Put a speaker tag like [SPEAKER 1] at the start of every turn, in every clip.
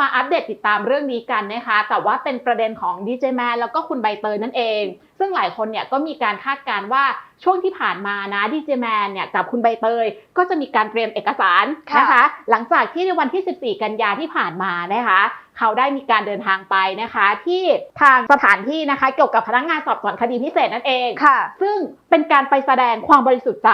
[SPEAKER 1] มาอัปเดตติดตามเรื่องนี้กันนะคะแต่ว่าเป็นประเด็นของดีเจแมนแล้วก็คุณใบเตยนั่นเอง ซึ่งหลายคนเนี่ยก็มีการคาดการณ์ว่าช่วงที่ผ่านมานะดีเจแมนเนี่ยกับคุณใบเตย ก็จะมีการเตรียมเอกสารนะคะ หลังจากที่ในวันที่ 14 กันยาที่ผ่านมานะคะเขาได้มีการเดินทางไปนะคะ ที่ทางสถานที่นะคะเกี่ยวกับพนักงานสอบสวนคดีพิเศษนั่นเอง
[SPEAKER 2] ค่ะ
[SPEAKER 1] ซึ่งเป็นการไปแสดงความบริสุทธิ์ใจ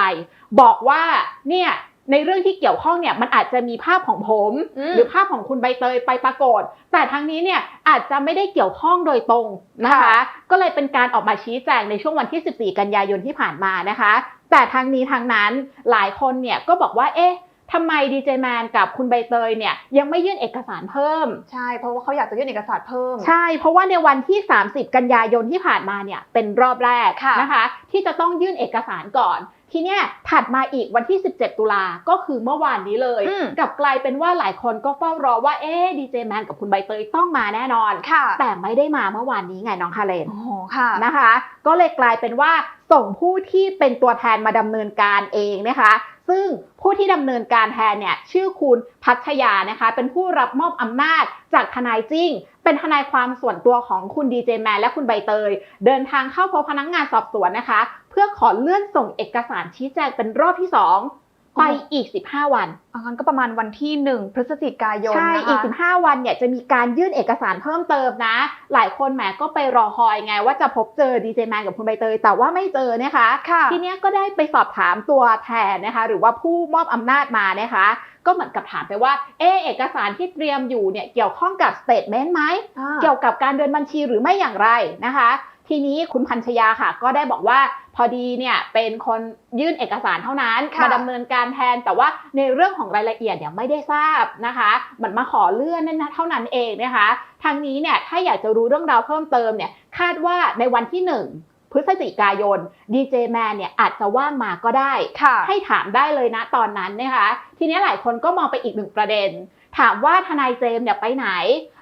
[SPEAKER 1] บอกว่าเนี่ย ในเรื่องที่เกี่ยวข้องเนี่ยมันอาจจะมีภาพของผม
[SPEAKER 2] อืม
[SPEAKER 1] หรือภาพของคุณใบเตยไปปรากฏ แต่ทางนี้เนี่ยอาจจะไม่ได้เกี่ยวข้องโดยตรงนะคะ
[SPEAKER 2] ค่ะ
[SPEAKER 1] ก็เลยเป็นการออกมาชี้แจงในช่วงวันที่ 14 กันยายนที่ผ่านมานะคะ แต่ทางนี้ทางนั้นหลายคนเนี่ยก็บอกว่าเอ๊ะ ทำไมดีเจแมนกับคุณใบเตยเนี่ยยังไม่ยื่นเอกสารเพิ่ม
[SPEAKER 2] ใช่ เพราะว่าเขาอยากจะยื่นเอกสารเพิ่ม
[SPEAKER 1] ใช่ เพราะว่าในวันที่ 30 กันยายนที่ผ่านมาเนี่ยเป็นรอบแรก
[SPEAKER 2] ค่ะ
[SPEAKER 1] นะคะ ที่จะต้องยื่นเอกสารก่อน ทีเนี้ยถัดมาอีกวันที่ 17 ตุลาก็คือเมื่อวานนี้เลย
[SPEAKER 2] อืม
[SPEAKER 1] กลับกลายเป็นว่าหลายคนก็เฝ้ารอว่าเอ๊ดีเจแมนกับคุณใบเตยต้องมาแน่นอน
[SPEAKER 2] ค่ะ
[SPEAKER 1] แต่ไม่ได้มาเมื่อวานนี้ไงน้องคาเลน
[SPEAKER 2] โอ้โหค่ะ
[SPEAKER 1] นะคะ ก็เลยกลายเป็นว่าส่งผู้ที่เป็นตัวแทนมาดำเนินการเองนะคะ ซึ่งผู้ที่ดำเนินการแทนเนี่ยชื่อคุณพัชยานะคะ เป็นผู้รับมอบอำนาจจากทนายจิ้งเป็นทนายความส่วนตัวของคุณดีเจแมนและคุณใบเตย เดินทางเข้าพบพนักงานสอบสวนนะคะ เพื่อขอเลื่อนส่งเอกสารชี้แจงเป็นรอบที่ 2 ไปอีก 15 วัน
[SPEAKER 2] อันนั้นก็ประมาณวันที่หนึ่งพฤศจิกายน
[SPEAKER 1] ใช่
[SPEAKER 2] นะคะ
[SPEAKER 1] อีก 15 วันเนี่ยจะมีการยื่นเอกสารเพิ่มเติมนะ หลายคนแหมก็ไปรอคอยไงว่าจะพบเจอดีเจแมนกับคุณใบเตย แต่ว่าไม่เจอนะคะ
[SPEAKER 2] ค่ะ
[SPEAKER 1] ทีเนี้ยก็ได้ไปสอบถามตัวแทนนะคะ หรือว่าผู้มอบอำนาจมานะคะ ก็เหมือนกับถามไปว่าเออเอกสารที่เตรียมอยู่เนี่ยเกี่ยวข้องกับสเตทเมนต์ไหม
[SPEAKER 2] อ่า
[SPEAKER 1] เกี่ยวกับการเดินบัญชีหรือไม่อย่างไรนะคะ ทีนี้คุณพัญชยาค่ะ ก็ได้บอกว่าพอดีเนี่ยเป็นคนยื่นเอกสารเท่านั้น
[SPEAKER 2] ค่ะ
[SPEAKER 1] มาดำเนินการแทน แต่ว่าในเรื่องของรายละเอียดเนี่ยไม่ได้ทราบนะคะเหมือนมาขอเลื่อนนั่นนะเท่านั้นเองนะคะทางนี้เนี่ยถ้าอยากจะรู้เรื่องราวเพิ่มเติมเนี่ยคาดว่าในวันที่ 1พฤศจิกายนดีเจแมนเนี่ยอาจจะว่างมาก็ได้
[SPEAKER 2] ค่ะ
[SPEAKER 1] ให้ถามได้เลยนะตอนนั้นนะคะ ทีนี้หลายคนก็มองไปอีกหนึ่งประเด็น ถามว่าทนายเจมส์เนี่ยไปไหน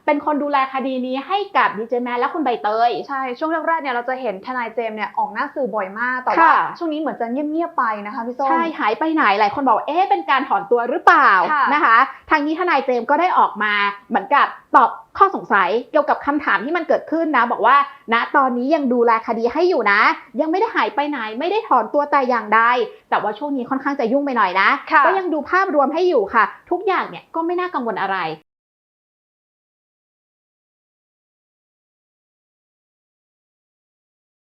[SPEAKER 1] เป็นคนดูแลคดีนี้ให้กับดีเจแมนและคุณใบเตย
[SPEAKER 2] ใช่ ช่วงแรกๆเนี่ยเราจะเห็นทนายเจมส์เนี่ยออกหน้าสื่อบ่อยมาก แต่ว่า
[SPEAKER 1] ค่ะ
[SPEAKER 2] ช่วงนี้เหมือนจะเงียบๆไปนะคะพี่ส้ม
[SPEAKER 1] ใช่หายไปไหนหลายคนบอกว่าเอ๊ะเป็นการถอนตัวหรือเปล่า
[SPEAKER 2] ค่ะ
[SPEAKER 1] นะคะ ทางนี้ทนายเจมส์ก็ได้ออกมาเหมือนกับตอบข้อสงสัยเกี่ยวกับคำถามที่มันเกิดขึ้นนะ บอกว่าณตอนนี้ยังดูแลคดีให้อยู่นะ ยังไม่ได้หายไปไหนไม่ได้ถอนตัวแต่อย่างใดแต่ว่าช่วงนี้ค่อนข้างจะยุ่งไปหน่อยนะ
[SPEAKER 2] ค่ะ
[SPEAKER 1] ก็ยังดูภาพรวมให้อยู่ค่ะ ทุกอย่างเนี่ยก็ไม่น่ากังวลอะไร